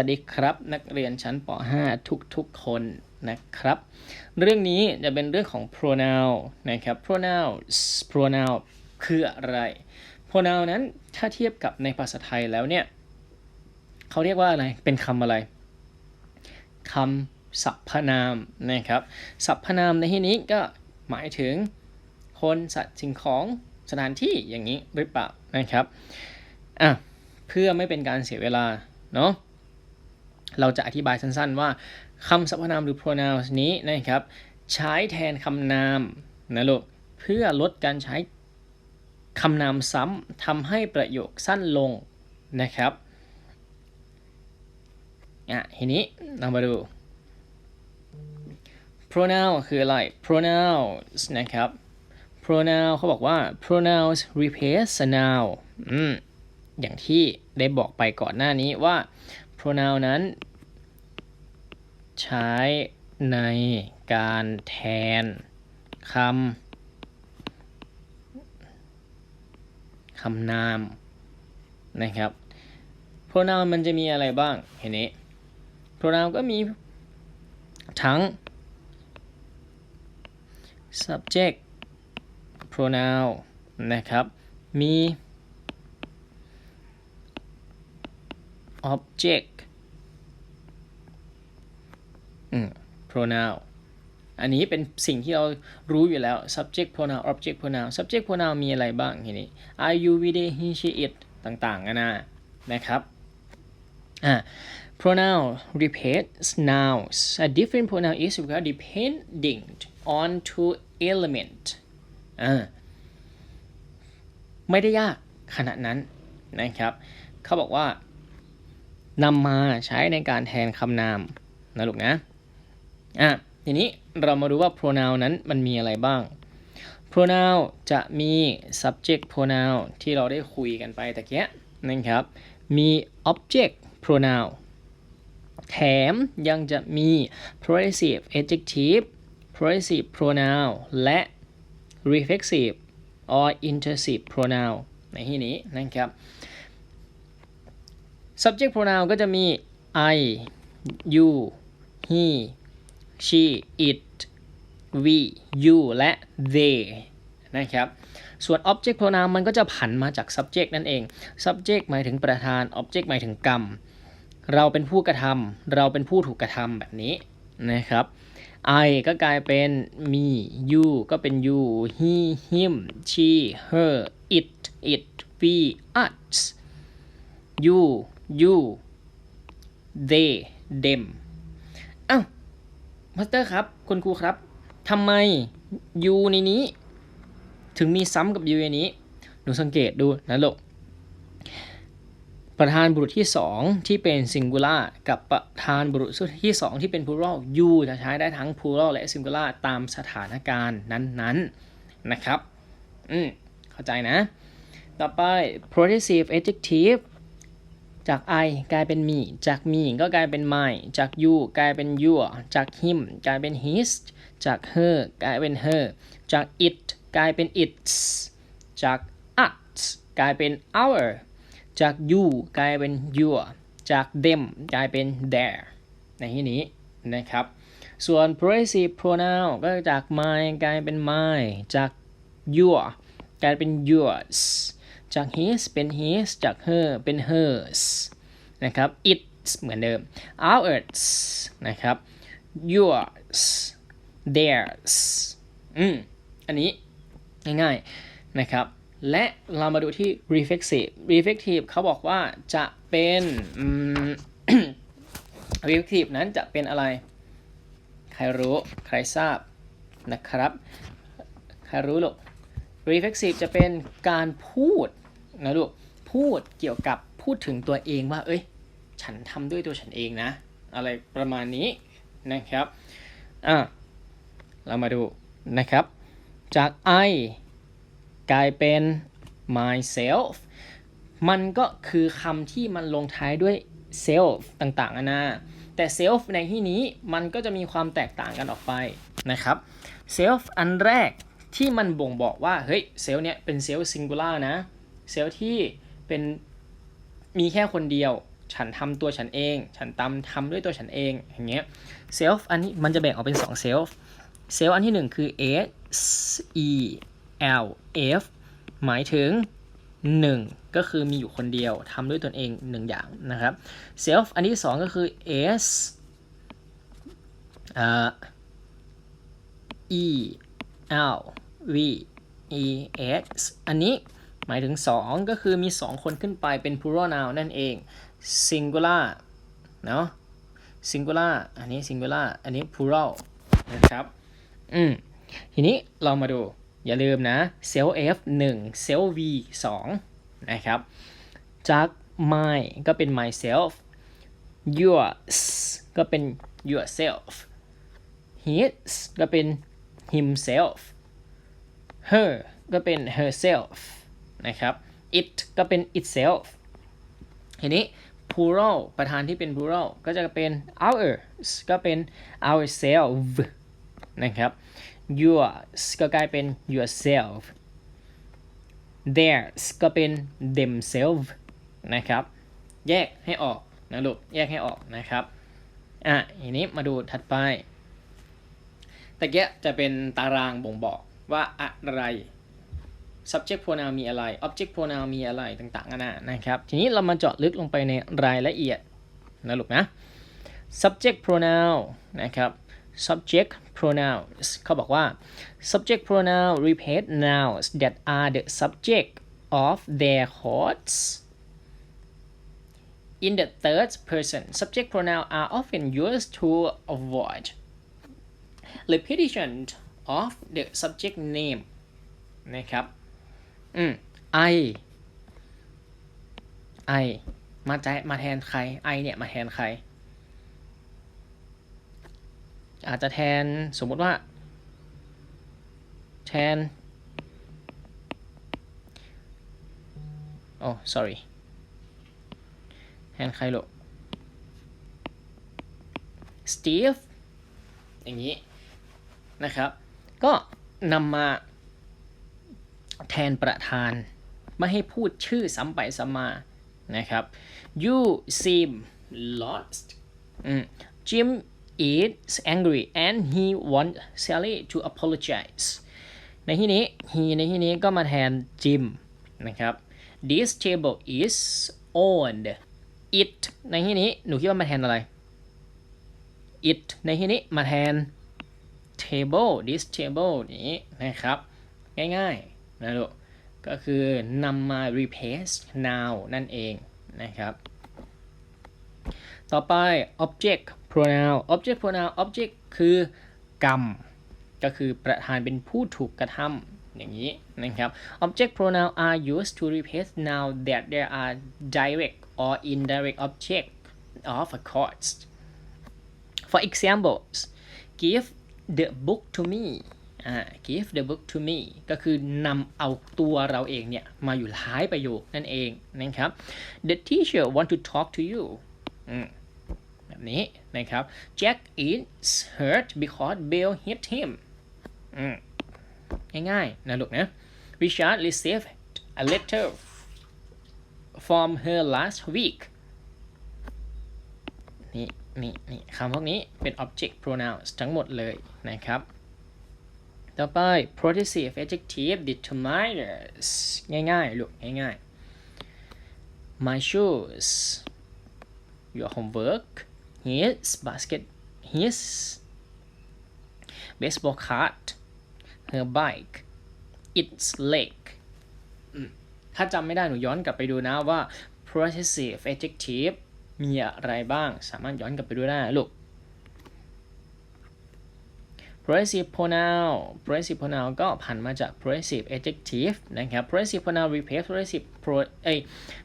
สวัสดีครับ นักเรียนชั้นป .5 ทุกๆคนนะครับ เรื่องนี้จะเป็นเรื่องของ pronoun นะครับ pronoun pronoun คืออะไร pronoun นั้นถ้าเทียบกับในภาษาไทยแล้วเนี่ยเขาเรียกว่าอะไรเป็นคำอะไรคำสรรพนามนะครับสรรพนามในที่นี้ก็หมายถึงคนสัตว์สิ่งของสถานที่อย่างนี้หรือเปล่านะครับอะเพื่อไม่เป็นการเสียเวลาเนาะ เราจะอธิบายสั้นๆว่าคำสรรพนามหรือ pronouns นี้นะครับใช้แทนคำนามนะลูกเพื่อลดการใช้คำนามซ้ำทำให้ประโยคสั้นลงนะครับอะทีนี้เรามาดู pronoun คืออะไร pronouns นะครับ pronoun เขาบอกว่า pronouns replace a noun อืมอย่างที่ได้บอกไปก่อนหน้านี้ว่า pronoun นั้น ใช้ในการแทนคำคำนามนะครับ pronoun มันจะมีอะไรบ้างเห็นนี้ pronoun ก็มีทั้ง subject pronoun นะครับ มี object อืม pronoun อันนี้เป็นสิ่งที่เรารู้อยู่แล้ว subject pronoun object pronoun subject pronoun มีอะไรบ้างทีนี้ I you we they he she it ต่างๆกันะนะครับอ่า pronoun repeats nouns a different pronoun is required depending on two element อ่าไม่ได้ยากขนาดนั้นนะครับ เขาบอกว่านำมาใช้ในการแทนคำนามนะลูกนะ อะทีนี้เรามาดูว่า pronoun นั้นมันมีอะไรบ้าง pronoun จะมี subject pronoun ที่เราได้คุยกันไปตะเกียนะครับ มี object pronoun แถมยังจะมี possessive adjective possessive pronoun และ reflexive or intensive pronoun ในที่นี้นะครับ subject pronoun ก็จะมี I you he she it we you และ they นะครับ ส่วน object pronoun มันก็จะผันมาจาก subject นั่นเอง subject หมายถึงประธาน object หมายถึงกรรม เราเป็นผู้กระทำเราเป็นผู้ถูกกระทำแบบนี้นะครับ I ก็กลายเป็น me you ก็เป็น you he him she her it it we us you you they them อ้าว มาสเตอร์ครับ คุณครูครับทำไม you ในนี้ ถึงมีซ้ำกับ you ในนี้ หนูสังเกตดูนะลูกประธานบุรุษที่ 2 ที่เป็น singular กับประธานบุรุษที่ 2 ที่เป็น plural u จะใช้ได้ทั้ง plural และ singular ตามสถานการณ์นั้นๆนนนะครับ อืม เข้าใจนะ ต่อไป possessive adjective จาก I กลายเป็น me จาก me ก็กลายเป็น my จาก you กลายเป็น your จาก him กลายเป็น his จาก her กลายเป็น her จาก it กลายเป็น its จาก us กลายเป็น our จาก you กลายเป็น your จาก them กลายเป็น their ในที่นี้นะครับ ส่วน possessive pronoun ก็จาก my กลายเป็น my จาก your กลายเป็น yours จาก his เป็น his จาก her เป็น hers นะครับ its เหมือนเดิม ours นะครับ yours theirs อืม อันนี้ง่ายๆนะครับ และเรามาดูที่ reflexive reflexive เขาบอกว่าจะเป็น reflexive นั้นจะเป็นอะไร ใครรู้ ใครทราบนะครับ ใครรู้หรอก reflexive จะเป็นการพูด นะลูกพูดเกี่ยวกับพูดถึงตัวเองว่า เอ้ย ฉันทำด้วยตัวฉันเองนะ อะไรประมาณนี้นะครับอะเรามาดูนะครับ จาก I กลายเป็น myself มันก็คือคำที่มันลงท้ายด้วย self ต่างๆนานาแต่ self ในที่นี้มันก็จะมีความแตกต่างกันออกไปนะครับ self อันแรกที่มันบ่งบอกว่า เฮ้ย เซลล์เนี่ยเป็นเซลล์ singular นะ เซลล์ที่เป็นมีแค่คนเดียว ฉันทำตัวฉันเอง ฉันตำทำด้วยตัวฉันเองอย่างเงี้ย self อันนี้มันจะแบ่งออกเป็น2 self self อันที่ 1 คือ s e l f หมายถึง 1 ก็คือมีอยู่คนเดียวทำด้วยตนเอง 1 อย่างนะครับ self อันที่ 2 ก็คือ s e l v e x อันนี้ มายถึง 2 ก็คือมี 2 คนขึ้นไปเป็น plural noun นั่นเอง singular เนาะ singular อันนี้ singular อันนี้ plural นะครับ อืม ทีนี้เรามาดู อย่าลืมนะ self f 1 self v 2 นะครับ จาก my ก็เป็น myself yours ก็เป็น yourself his ก็เป็น himself her ก็เป็น herself นะครับ it ก็เป็น itself ทีนี้ plural ประธานที่เป็น plural ก็จะเป็น ours ก็เป็น ourselves นะครับ yours ก็กลายเป็น yourself theirs ก็เป็น themselves นะครับ แยกให้ออกนะลูก แยกให้ออกนะครับ อะทีนี้มาดูถัดไปตะเกียจะเป็นตารางบ่งบอกว่าอะไร subject pronoun มีอะไร object pronoun มีอะไรต่างๆนานานะครับ ทีนี้เรามาเจาะลึกลงไปในรายละเอียดนะลูกนะ subject pronoun นะครับ subject pronoun เขาบอกว่า subject pronoun repeat nouns that are the subject of their thoughts in the third person subject pronoun are often used to avoid repetition of the subject name นะครับ อืม I I มาใจมาแทนใคร I เนี่ยมาแทนใคร อาจจะแทนสมมติว่า แทนโอ้ sorry แทนใครลูก Steve อย่างนี้นะครับ ก็นำมา แทนประธาน ไม่ให้พูดชื่อซ้ำไปซ้ำมานะครับ you seem lost Jim is angry and he wants Sally to apologize ในที่นี้ he ในที่นี้ก็มาแทน Jim นะครับ this table is owned it ในที่นี้หนูคิดว่ามาแทนอะไร it ในที่นี้มาแทน table this table นี้นะครับ ง่ายๆ นะลูกก็คือนำมา replace noun นั่นเองนะครับ ต่อไป object pronoun object pronoun object คือกรรม ก็คือประธานเป็นผู้ถูกกระทำอย่างนี้นะครับ object pronoun are used to replace noun that there are direct or indirect object of a cause for examples give the book to me give the book to me ก็คือนำเอาตัวเราเองเนี่ย มาอยู่ท้ายประโยคนั่นเองนะครับ the teacher want to talk to you แบบนี้นะครับ Jack is hurt because Bill hit him ง่ายๆนะลูกนะ Richard received a letter from her last week นี่นี่นี่คำพวกนี้เป็น object pronouns ทั้งหมดเลยนะครับ ต่อไป possessive adjective determiners ง่ายๆลูกง่ายๆ my shoes your homework his basket his baseball card her bike its leg ถ้าจำไม่ได้หนูย้อนกลับไปดูนะว่า possessive adjective มีอะไรบ้าง สามารถย้อนกลับไปดูได้ลูก possessive pronoun possessive pronoun ก็ผันมาจาก possessive adjective นะครับ possessive pronoun replace possessive pro เอ้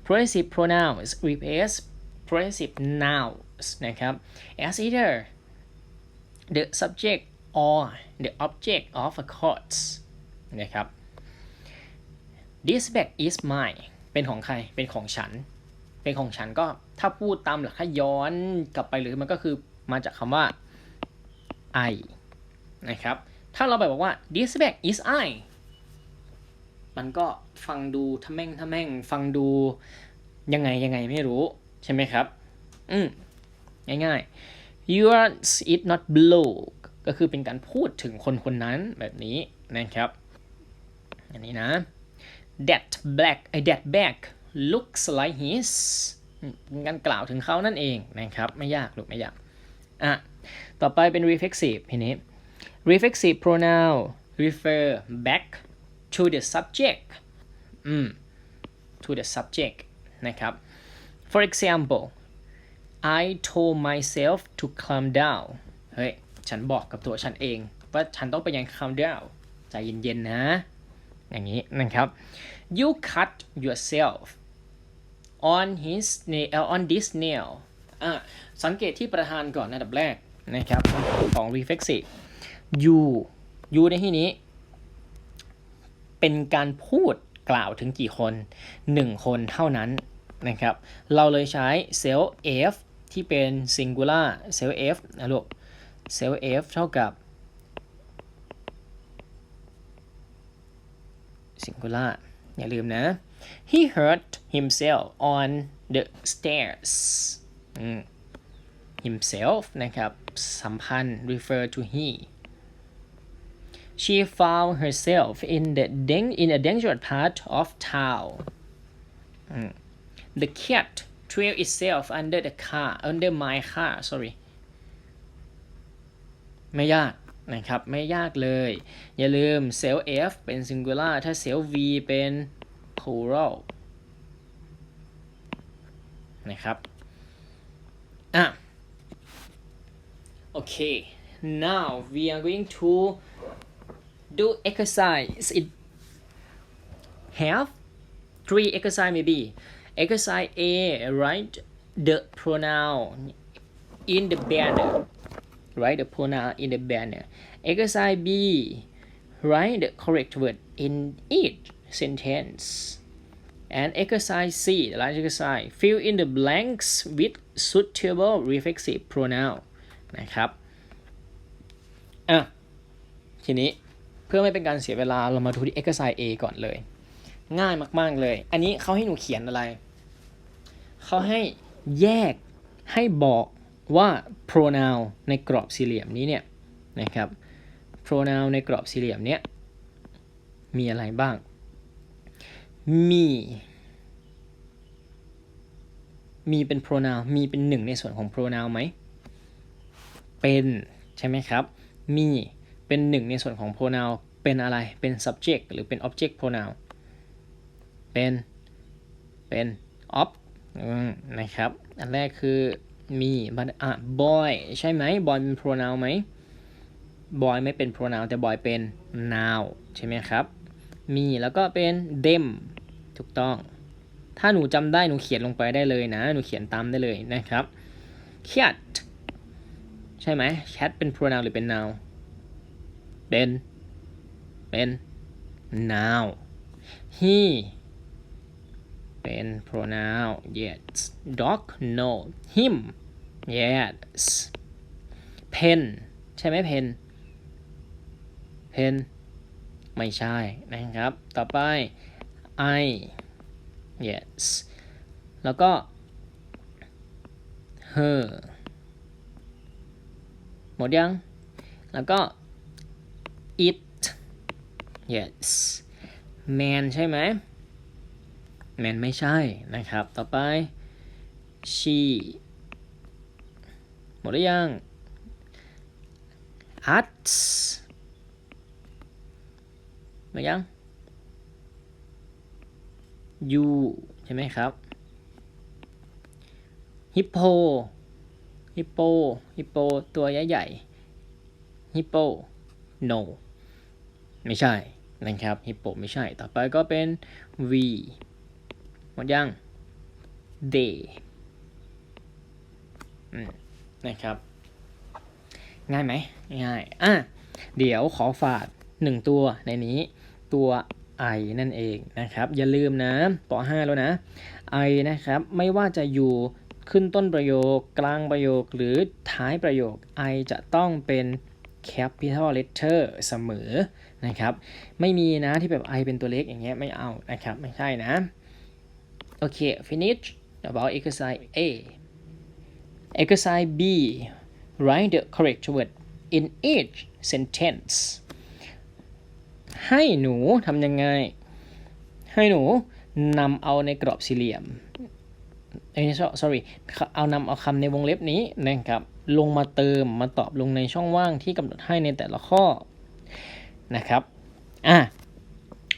possessive pronouns replace possessive nouns นะครับ as either the subject or the object of a clause นะครับ this bag is mine เป็นของใคร เป็นของฉัน เป็นของฉันก็ถ้าพูดตามหลักถ้าย้อนกลับไปเลยมันก็คือมาจากคำว่า I นะครับ ถ้าเราแบบบอกว่า this bag is I มันก็ฟังดูทะแม่งทะแม่ง ฟังดูยังไงยังไงไม่รู้ ใช่ไหมครับ อืมง่ายๆ yours is not blue ก็คือเป็นการพูดถึงคนคนนั้นแบบนี้นะครับ อันนี้นะ that black ไอ that bag looks like his เป็นการกล่าวถึงเขานั่นเองนะครับ ไม่ยากหรือไม่ยาก อะ ต่อไปเป็น reflexive ทีนี้ reflexive pronoun refer back to the subject อืม to the subject นะครับ for example I told myself to calm down เฮ้ย ฉันบอกกับตัวฉันเอง ว่าฉันต้องไปยัง calm down ใจเย็นๆ นะ อย่างนี้นะครับ you cut yourself on his nail on this nail อะสังเกตที่ประธานก่อนอันดับแรกนะครับของ reflexive you you ในที่นี้ เป็นการพูดกล่าวถึงกี่คน 1 คนเท่านั้นนะครับ เราเลยใช้ self f ที่เป็น singular self f นะลูก self f เท่ากับ singular อย่าลืมนะ he hurt himself on the stairs himself นะครับ สัมพันธ์ refer to he she found herself in the dang in a dangerous part of town อืม the cat trailed itself under the car under my car sorry ไม่ยากนะครับ ไม่ยากเลย อย่าลืม cell f เป็น singular ถ้า cell v เป็น plural นะครับอะโอเค now we are going to do exercise it have three exercise maybe exercise A write the pronoun in the banner write the pronoun in the banner exercise B write the correct word in each sentence and exercise C the last exercise fill in the blanks with suitable reflexive pronoun นะครับ อ่ะ ทีนี้ เพื่อไม่เป็นการเสียเวลาเรามาดูที่ exercise A ก่อนเลย ง่ายมาก ๆเลย อันนี้เขาให้หนูเขียนอะไร เขาให้แยกให้บอกว่า pronoun ในกรอบสี่เหลี่ยมนี้เนี่ยนะครับ pronoun ในกรอบสี่เหลี่ยมเนี้ยมีอะไรบ้าง มี มีเป็น pronoun มีเป็นหนึ่งในส่วนของ pronoun ไหม เป็น ใช่ไหมครับ มี เป็นหนึ่งในส่วนของ pronoun เป็นอะไร เป็น subject หรือเป็น object pronoun เป็น เป็น ob นะครับ อันแรกคือมีบัตอะ boy ใช่ไหม boy เป็น pronoun ไหม boy ไม่เป็น pronoun แต่ boy เป็น noun ใช่ไหมครับ มีแล้วก็เป็น them ถูกต้อง ถ้าหนูจำได้หนูเขียนลงไปได้เลยนะ หนูเขียนตามได้เลยนะครับ cat ใช่ไหม cat เป็น pronoun หรือเป็น noun เป็นเป็น noun he เป็น pronoun yes dog no him yes pen ใช่ไหม pen pen ไม่ใช่นะครับ ต่อไป I yes แล้วก็ her หมดยัง แล้วก็ it yes man ใช่ไหม man ไม่ใช่นะครับ ต่อไป she หมดหรือยัง us หมดยัง you ใช่ไหมครับ hippo hippo hippo ตัวใหญ่ๆ hippo no ไม่ใช่นะครับ hippo ไม่ใช่ ต่อไปก็เป็น v หมดยัง they นะครับ ง่ายไหมง่ายอะเดี๋ยวขอฝากหนึ่งตัวในนี้ตัว I นั่นเองนะครับ อย่าลืมนะป .5 แล้วนะ I นะครับ ไม่ว่าจะอยู่ขึ้นต้นประโยค กลางประโยคหรือท้ายประโยค I จะต้องเป็น capital letter เสมอนะครับ ไม่มีนะที่แบบ I เป็นตัวเล็กอย่างเงี้ยไม่เอานะครับ ไม่ใช่นะ โอเค finish about exercise A exercise B write the correct word in each sentence ให้หนูทำยังไง ให้หนูนำเอาในกรอบสี่เหลี่ยมเอ้ย so- sorry เอานำเอาคำในวงเล็บนี้นะครับ ลงมาเติมมาตอบลงในช่องว่างที่กำหนดให้ในแต่ละข้อนะครับอะ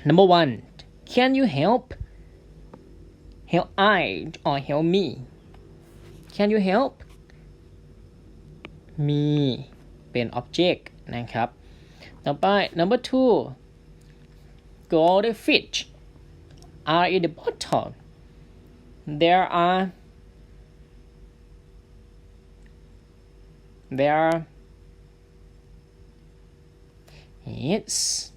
number one can you help help I or help me can you help me เป็น object นะครับ ต่อไป number two go the fish are in the bottle there are there yes.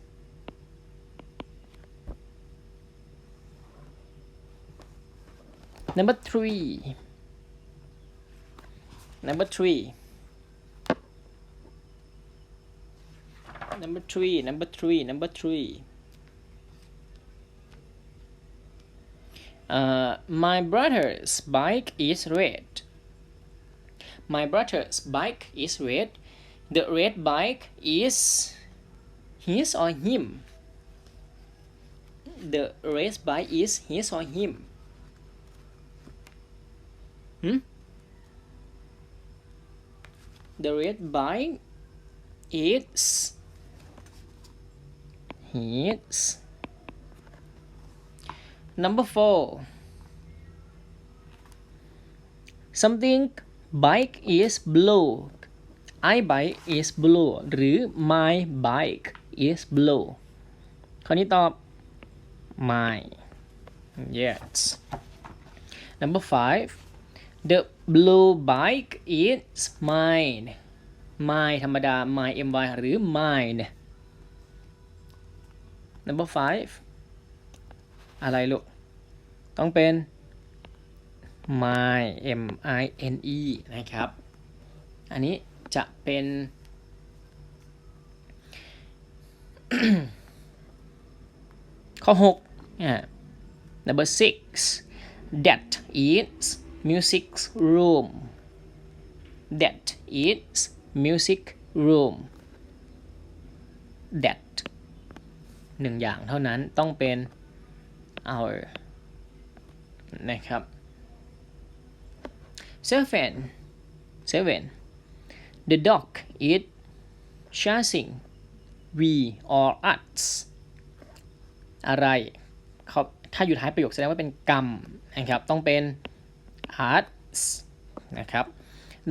Number three. Number three. Number three number three number three. Uh, my brother's bike is red my brother's bike is red. The red bike is his or him. The red bike is his or him. Hmm? The red bike is his. Number four. Something bike is blue I bike is blue หรือ my bike is blue ข้อนี้ตอบ my yes number five the blue bike is mine my ธรรมดา my my หรือ mine number five อะไรลูก ต้องเป็น my m i n e นะครับ อันนี้จะเป็น ข้อ6อ่า number six that is music room that is music room that หนึ่งอย่างเท่านั้นต้องเป็น our นะครับ seven seven the dog is chasing we or us อะไรเขาถ้าอยู่ท้ายประโยคแสดงว่าเป็นกรรมนะครับ ต้องเป็น us นะครับ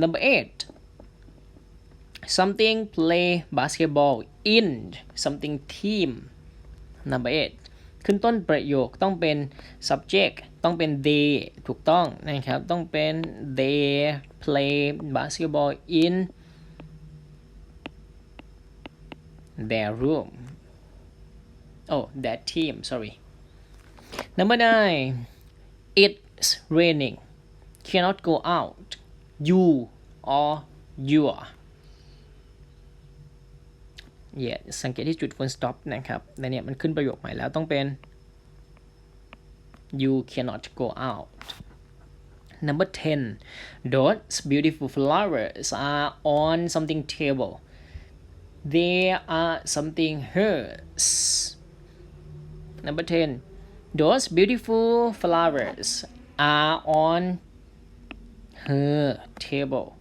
number eight something play basketball in something team number eight ขึ้นต้นประโยคต้องเป็น subject ต้องเป็น they ถูกต้องนะครับ ต้องเป็น they play basketball in their room oh that team sorry number nine it's raining cannot go out you or you are yeah สังเกตที่จุด full stop นะครับในเนี่ยมันขึ้นประโยคใหม่แล้วต้องเป็น you cannot go out number 10 those beautiful flowers are on something table they are something hers number 10 those beautiful flowers are on her table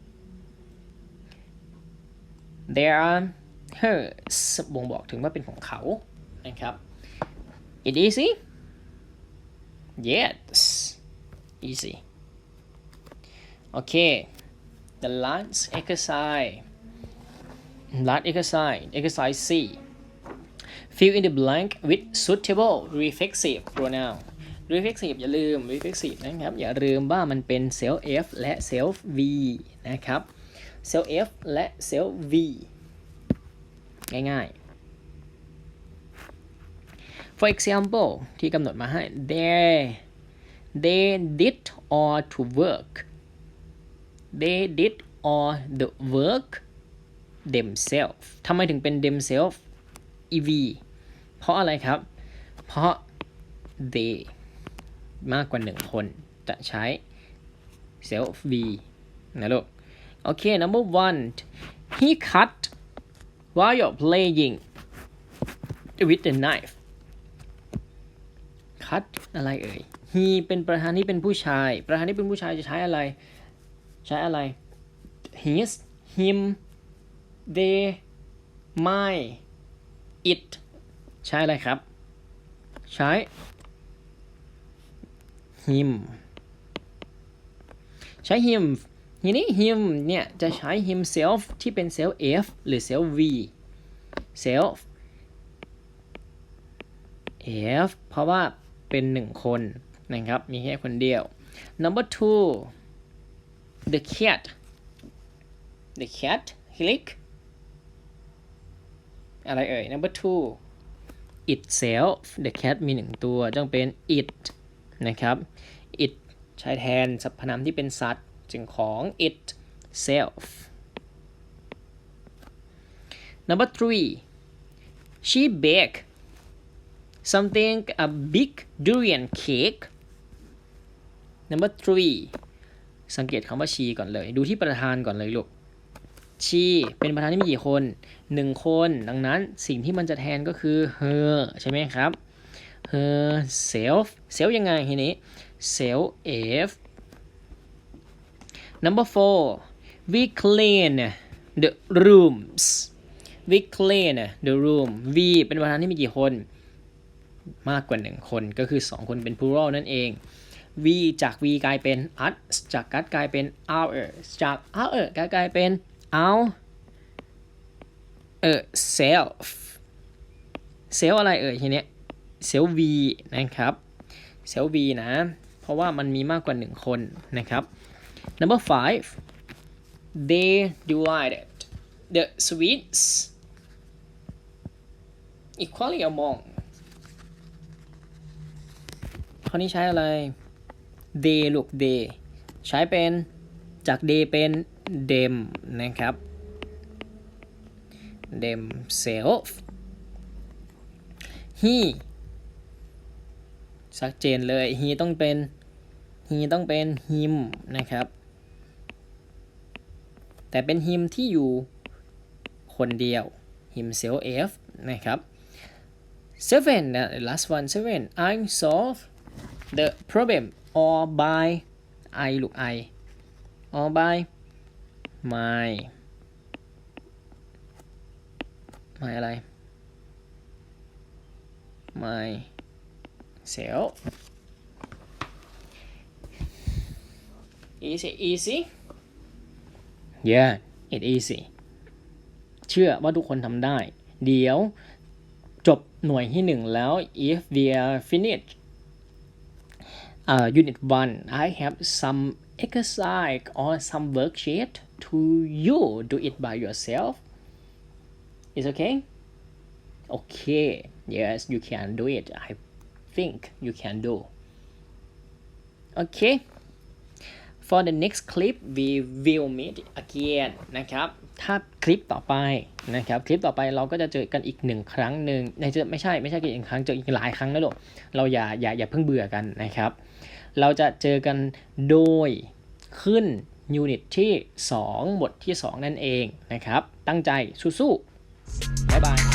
they are hers บ่งบอกถึงว่าเป็นของเขานะครับ it easy yes easy okay the last exercise last exercise exercise C fill in the blank with suitable reflexive pronoun reflexive อย่าลืม reflexive นะครับ อย่าลืมว่ามันเป็น self f และ self v นะครับ self f และ self v ง่ายๆ for example ที่กำหนดมาให้ they they did all to work they did all the work themselves ทำไมถึงเป็น themselves ev เพราะอะไรครับ เพราะ they มากกว่าหนึ่งคนจะใช้ self v นะลูก โอเค number one he cut while you're playing with the knife cut อะไรเอ่ย he เป็นประธานที่เป็นผู้ชาย ประธานที่เป็นผู้ชายจะใช้อะไร ใช้อะไร his him they my it ใช้อะไรครับ ใช้ him ใช้ him ทีนี้ him เนี่ย จะใช้ himself ที่เป็น self f หรือ self v self f เพราะว่า เป็นหนึ่งคนนะครับ มีแค่คนเดียว number two the cat the cat click อะไรเอ่ย number two itself the cat มีหนึ่งตัวต้องเป็น it นะครับ it ใช้แทนสรรพนามที่เป็นสัตว์จึงของ itself number three she bake something a big durian cake number three สังเกตคำว่าชีก่อนเลย ดูที่ประธานก่อนเลยลูกชีเป็นประธานที่มีกี่คนหนึ่งคน ดังนั้นสิ่งที่มันจะแทนก็คือ her ใช่ไหมครับ herself self ยังไงทีนี้ self f number four we clean the rooms we clean the room we เป็นประธานที่มีกี่คน มากกว่าหนึ่งคนก็คือ 2 คนเป็น plural นั่นเอง we จาก we กลายเป็น us จาก us กลายเป็น our จาก our กลายเป็น our เออ self self อะไรเอ่ยทีเนี้ย self v นะครับ self v นะ เพราะว่ามันมีมากกว่า 1 คนนะครับ number five they divided the sweets equally among ข้อนี้ใช้อะไร they ลูก they ใช้เป็นจาก they เป็น them นะครับ themself he ชัดเจนเลย he ต้องเป็น he ต้องเป็น him นะครับ แต่เป็น him ที่อยู่คนเดียว himself นะครับ seven นะ last one seven I'm solve the problem all by I ลูก I all by my my อะไร my self easy easy yeah it easy เชื่อว่าทุกคนทำได้ เดี๋ยวจบหน่วยที่หนึ่งแล้ว if we are finished uh, unit 1 I have some exercise or some worksheet to you do it by yourself is okay okay yes you can do it I think you can do okay for the next clip we will meet again นะครับ ถ้าคลิปต่อไปนะครับ คลิปต่อไปเราก็จะเจอกันอีกหนึ่งครั้งหนึ่งในเจอไม่ใช่ไม่ใช่แค่อีกครั้งเจออีกหลายครั้งนะลูก เราอย่าอย่าอย่าเพิ่งเบื่อกันนะครับ เราจะเจอกันโดยขึ้นยูนิตที่ 2 บทที่ 2 นั่นเองนะครับ ตั้งใจสู้ๆบ๊ายบาย